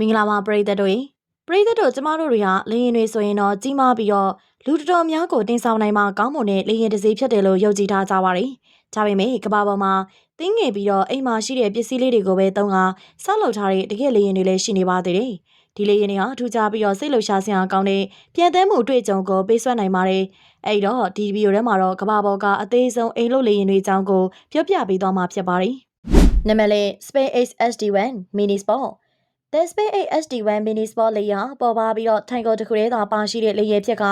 မင်္ဂလာပါပရိသတ်တို့ရေပရိသတ်တို့ကျမတို့တွေကလေရင်တွေဆိုရင်တော့ကြီးမားပြီးတော့လူတော်တော်များကိုတင်ဆောင်နိုင်မှာကောင်းမွန်တဲ့လေရင်တစ်စီးဖြစ်တယ်လို့ယုံကြည်ထားကြပါတယ်။ဒါပေမဲ့ကမ္ဘာပေါ်မှာတင်းငယ်ပြီးတော့အိမ်မှာရှိတဲ့ပစ္စည်းလေးတွေကိုပဲသုံးကဆောက်လုပ်ထားတဲ့တကယ်လေရင်တွေလည်းရှိနေပါသေးတယ်။ဒီလေရင်တွေဟာထူးခြားပြီးတော့စိတ်လှုပ်ရှားစရာကောင်းတဲ့ပြန်သဲမှုအတွေ့အကြုံကိုပေးစွမ်းနိုင်ပါတယ်။အဲ့တော့ဒီဗီဒီယိုထဲမှာတော့ကမ္ဘာပေါ်ကအသေးဆုံးအိမ်လုပ်လေရင်တွေအကြောင်းကိုပြောပြပေးသွားမှာဖြစ်ပါတယ်။နံပါတ်လေး SpaceX SD1 Mini Sport The SpaceX SD1 Mini Sport လေယာဉ်ပေါ်ပါပြီးတော့ထိုင်ကုန်တစ်ခုတည်းသာပါရှိတဲ့လေယာဉ်ဖြစ်က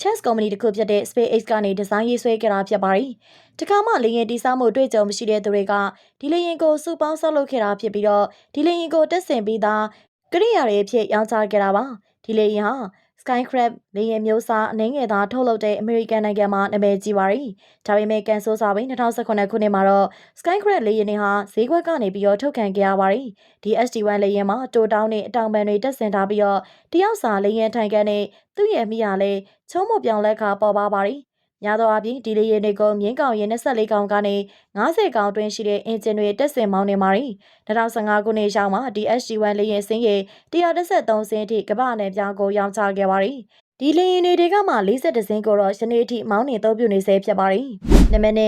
Chess Company တစ်ခုဖြစ်တဲ့ SpaceX ကနေဒီဇိုင်းရေးဆွဲခဲ့တာဖြစ်ပါတယ်။တခါမှလေယာဉ်တိစောက်မှုတွေ့ကြုံမရှိတဲ့သူတွေကဒီလေယာဉ်ကိုစုပေါင်းဆောက်လုပ်ခဲ့တာဖြစ်ပြီးတော့ဒီလေယာဉ်ကိုတက်ဆင်ပြီးသားကရိယာတွေအဖြစ်ရောင်းချခဲ့တာပါ။ဒီလေယာဉ်ဟာ Skycraft လေယာဉ်မျိုးစားအနေငယ်သားထုတ်လုပ်တဲ့အမေရိကန်နိုင်ငံမှာနာမည်ကြီးပါတယ်။ဒါပေမဲ့ကန်ဆိုးစာပင်2019ခုနှစ်မှာတော့ Skycraft လေယာဉ်တွေဟာဈေးကွက်ကနေပြီးတော့ထုတ်ခံခဲ့ရပါတယ်။ဒီ SD1 လေယာဉ်မှာတိုတောင်းနဲ့အတောင်ပံတွေတက်ဆင်ထားပြီးတော့တယောက်စာလေယာဉ်ထိုင်ကန်နဲ့သူ့ရဲ့မိယာလဲချုံးမပြောင်လက်ခါပေါ်ပါပါတယ်။ များသောအားဖြင့်ဒီလေယာဉ်တွေကိုမြင်းကောင်ရင်24ကောင်ကနေ90ကောင်အတွင်းရှိတဲ့အင်ဂျင်တွေတက်ဆင်မောင်းနေပါတယ်။2015ခုနှစ်ရောက်မှာဒီ SG1 လေယာဉ်စင်းရေ113စင်းအထိကမ္ဘာနယ်ပြောင်းကိုရောင်းချခဲ့ပါတယ်။ဒီလေယာဉ်တွေကမှ42စင်းကိုတော့ယနေ့အထိမောင်းနေသုံးပြနေဆဲဖြစ်ပါတယ်။နံပါတ်1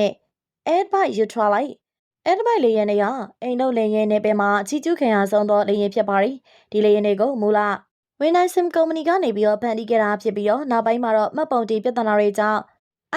Airbike Ultralight Airbike လေယာဉ်တွေကအိမ်တို့လေယာဉ်တွေပဲမှာအချီးကျူးခံရဆုံးသောလေယာဉ်ဖြစ်ပါတယ်။ဒီလေယာဉ်တွေကိုမူလ Winison Company ကနေပြီးတော့ဖန်တီးခဲ့တာဖြစ်ပြီးတော့နောက်ပိုင်းမှာတော့မှတ်ပုံတင်ပြဿနာတွေကြောင့်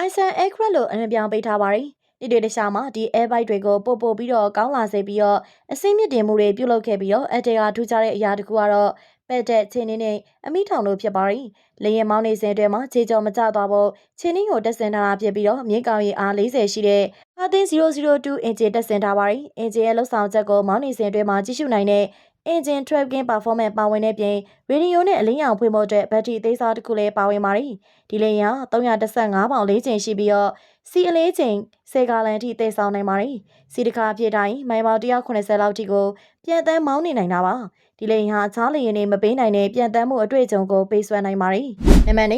Isan Aircraft လို့အမည်ပြောင်းပေးထားပါတယ်။ဒီတွေတခြားမှာဒီ Airbike တွေကိုပို့ပို့ပြီးတော့ကောင်းလာစေပြီးတော့အစိမ့်မြင့်တင်မှုတွေပြုလုပ်ခဲ့ပြီးတော့အတေကထူးခြားတဲ့အရာတစ်ခုကတော့ပက်တဲ့ချင်းင်းနဲ့အမိထောင်လို့ဖြစ်ပါတယ်။လေရင်မောင်းနေစဉ်အတွင်းမှာခြေကြော်မကျသွားဖို့ချင်းင်းကိုတက်ဆင်ထားတာဖြစ်ပြီးတော့မြင်းကောင်ရီအား40ရှိတဲ့ဟာသင်း002အင်ဂျင်တက်ဆင်ထားပါတယ်။အင်ဂျင်ရဲ့လောက်ဆောင်ချက်ကိုမောင်းနေစဉ်အတွင်းမှာကြည့်ရှုနိုင်တဲ့ engine tracking performance ပါဝင်တဲ့ပြင်ရေဒီယိုနဲ့အလင်းရောင်ဖွင့်ဖို့အတွက်ဘက်ထရီသေးစားတစ်ခုလည်းပါဝင်ပါတယ်။ဒီလေယာဉ်315ပေါင်လေးချိန်ရှိပြီးတော့စီအလေးချိန်10ဂါလန်အထိတည်ဆောင်နိုင်ပါတယ်။စီတစ်ခါပြည့်တိုင်းမိုင်ပေါင်190လောက်ထိကိုပြန်တန်းမောင်းနေနိုင်တာပါ။ဒီလေယာဉ်ဟာအခြားလေယာဉ်တွေမပေးနိုင်တဲ့ပြန်တန်းမှုအတွေ့အကြုံကိုပေးစွမ်းနိုင်ပါတယ်။နံပါတ်2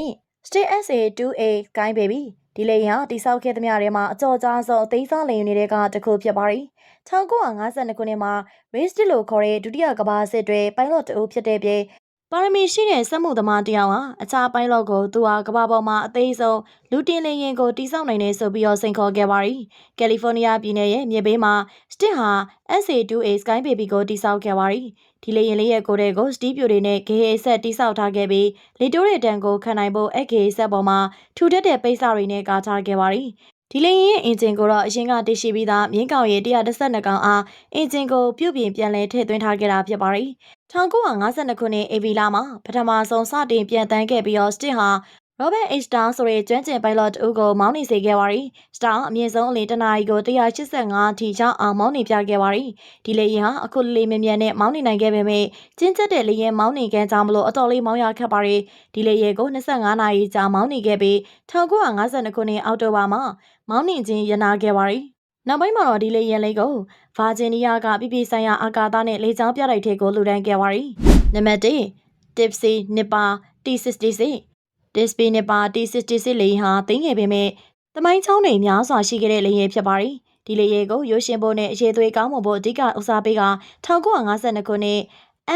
Stay SA2A Sky Baby ဒီလေယာဉ်ဟာတိစောက်ခဲ့သမျှထဲမှာအကြော်ကြားဆုံးအသေးစားလေယာဉ်တွေကတစ်ခုဖြစ်ပါတယ်။1952ခုနှစ်မှာ Race လို့ခေါ်တဲ့ဒုတိယကမ္ဘာစစ်တွဲပိုင်လော့တအုပ်ဖြစ်တဲ့ပြင် ပါရမီရှိတဲ့စက်မှုသမားတယောက်ဟာအခြားပိုင်းလော့ကိုသူဟာကမ္ဘာပေါ်မှာအသေးဆုံးလူတင်လေရင်ကိုတိစောက်နိုင်နေဆိုပြီးတော့စိန်ခေါ်ခဲ့ပါရီ။ကယ်လီဖိုးနီးယားပြည်နယ်ရဲ့မြေဘေးမှာစတစ်ဟာ SA2A Sky Baby ကိုတိစောက်ခဲ့ပါရီ။ဒီလေရင်လေးရဲ့ကိုယ်တဲ့ကိုစတီးပြိုတွေနဲ့ဂေဟဆက်တိစောက်ထားခဲ့ပြီးလေတိုးတဲ့တန်ကိုခံနိုင်ဖို့အဂေဆက်ပေါ်မှာထူထပ်တဲ့ပိတ်စတွေနဲ့ကာထားခဲ့ပါရီ ဒီလေရင်ရဲ့အင်ဂျင်ကိုတော့အရင်ကတရှိပြီးသားမြင်းကောင်ရဲ့112ကောင်အားအင်ဂျင်ကိုပြုပြင်ပြန်လဲထည့်သွင်းထားခဲ့တာဖြစ်ပါတယ်။1952ခုနှစ်အေဗီလာမှာပထမဆုံးစတင်ပြန်တန်းခဲ့ပြီးတော့စတစ်ဟာ Robert H. Down ဆိုတဲ့ကျွမ်းကျင် pilot အုပ်ကိုမောင်းနေစေခဲ့ပါရီ။ Star အမြင့်ဆုံးအလင်းတနာရီကို185အထိရောက်အောင်မောင်းနေပြခဲ့ပါရီ။ဒီလေယာဉ်ဟာအခုလေးမြမြန်နဲ့မောင်းနေနိုင်ခဲ့ပေမဲ့ကျဉ်ကျက်တဲ့လေယာဉ်မောင်းနေကန်ကြောင့်မလို့အတော်လေးမောင်းရခက်ပါရီ။ဒီလေယာဉ်ကို25နာရီကြာမောင်းနေခဲ့ပြီး1952ခုနှစ်အောက်တိုဘာမှာမောင်းနှင်ခြင်းရနာခဲ့ပါရီနောက်ပိုင်းမှာတော့ဒီလေယာဉ်လေးကိုဗာဂျီးနီးယားကပြည်ပြည်ဆိုင်ရာအာကာသနဲ့လေကြောင်းပြတိုက်ထဲကိုလူဒန်းခဲ့ပါရီနံပါတ်1 Tipsy Nipper T66 Tipsy Nipper T66 လေယာဉ်ဟာတင်းငယ်ပေမဲ့တမိုင်းချောင်းတွေများစွာရှိခဲ့တဲ့လေယာဉ်ဖြစ်ပါရီဒီလေယာဉ်ကိုရွှေရှင်ဖို့နဲ့အရေးသွေးကောင်းမွန်ဖို့အဓိကဦးစားပေးက1952ခုနှစ်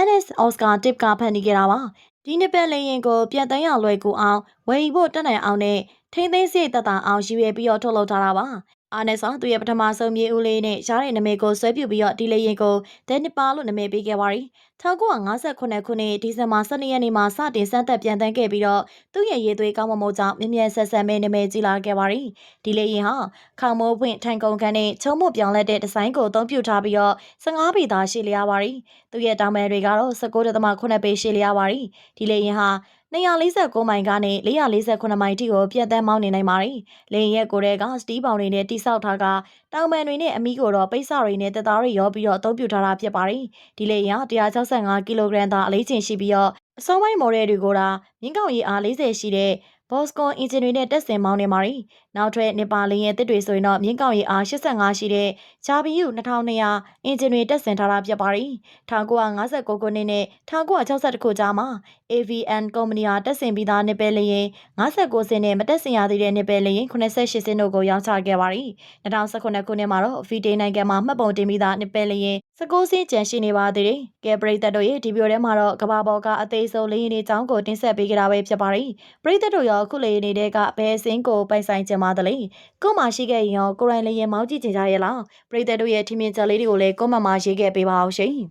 NS Oscar Tip ကဖန်တီးခဲ့တာပါဒီနှစ်ပတ်လေရင်ကိုပြန်တန်းရလွယ်ကူအောင်ဝယ်ယူဖို့တက်နိုင်အောင်နဲ့ထိမ့်သိမ်းစိတ်တတအောင်ရည်ရွယ်ပြီးတော့ထုတ်လုပ်ထားတာပါ အာနက်ဆောင်သူရဲ့ပထမဆုံးမြေဦးလေးနဲ့ရားတဲ့နာမည်ကိုဆွဲပြုပြီးတော့ဒီလေရင်ကိုဒဲနစ်ပါလို့နာမည်ပေးခဲ့ပါရီ1958ခုနှစ်ဒီဇင်ဘာ12ရက်နေ့မှာစတင်စမ်းသပ်ပြန်တန်းခဲ့ပြီးတော့သူ့ရဲ့ရေသွေးကောင်းမမို့ကြောင့်မြ мян ဆက်ဆက်မဲနာမည်ကြီးလာခဲ့ပါရီဒီလေရင်ဟာခေါမိုးပွင့်ထိုင်ကုန်ခန်းနဲ့ချုံမို့ပြောင်းလဲတဲ့ဒီဇိုင်းကိုအသုံးပြုထားပြီးတော့15ပေသားရှိလျားပါရီသူ့ရဲ့တောင်ပန်တွေကတော့19.8ပေရှိလျားပါရီဒီလေရင်ဟာ 249မိုင်ကနေ448မိုင်ထိကိုပြတ်တန်းမောင်းနေနိုင်ပါတယ်။လေရင်ရဲ့ကိုယ်တဲ့ကစတီးပေါင်တွေနဲ့တိဆောက်ထားကတောင်ပန်တွေနဲ့အမီးကိုတော့ပိတ်စတွေနဲ့တက်သားတွေရောပြီးတော့အသုံးပြုထားတာဖြစ်ပါတယ်။ဒီလေရင်165ကီလိုဂရမ်သာအလေးချိန်ရှိပြီးတော့အစုံပိုင်းမော်ဒယ်တွေကိုဒါမြင်းကောင်ရည်အား40ရှိတဲ့ ဘော့စကွန်အင်ဂျင်တွေနဲ့တက်ဆင်မောင်းနေပါတယ်။နောက်ထပ်နေပါလင်းရဲ့တစ်တွေဆိုရင်တော့မြင်းကောက်ရီအား85ရှိတဲ့ဂျာဘီယူ2200အင်ဂျင်တွေတက်ဆင်ထားတာဖြစ်ပါတယ်။1959ခုနှစ်နဲ့1962ခုကြားမှာ AVN ကုမ္ပဏီဟာတက်ဆင်ပြီးသားနေပဲလျင်59စင်းနဲ့မတက်ဆင်ရသေးတဲ့နေပဲလျင်88စင်းတို့ကိုရောင်းချခဲ့ပါတယ်။2019ခုနှစ်မှာတော့ဗီတေနိုင်ငံမှာမှတ်ပုံတင်ပြီးသားနေပဲလျင်19စင်းကျန်ရှိနေပါသေးတယ်။ကဲပရိသတ်တို့ရဲ့ဒီဗီဒီယိုထဲမှာတော့ကဘာပေါ်ကအသေးဆုံးလင်းရင်တွေအကြောင်းကိုတင်ဆက်ပေးကြတာပဲဖြစ်ပါတယ်။ပရိသတ်တို့ရောအခုလေနေတဲ့ကဘယ်စင်းကိုပိုင်ဆိုင်ကြပါသလဲ။ကို့မှာရှိခဲ့ရင်ရောကိုရိုင်းလေးရင်မောင်းကြည့်ကြကြရဲ့လား။ပရိသတ်တို့ရဲ့ထင်မြင်ချက်လေးတွေကိုလည်းကွန်မန့်မှာရေးခဲ့ပေးပါအောင်ရှင်။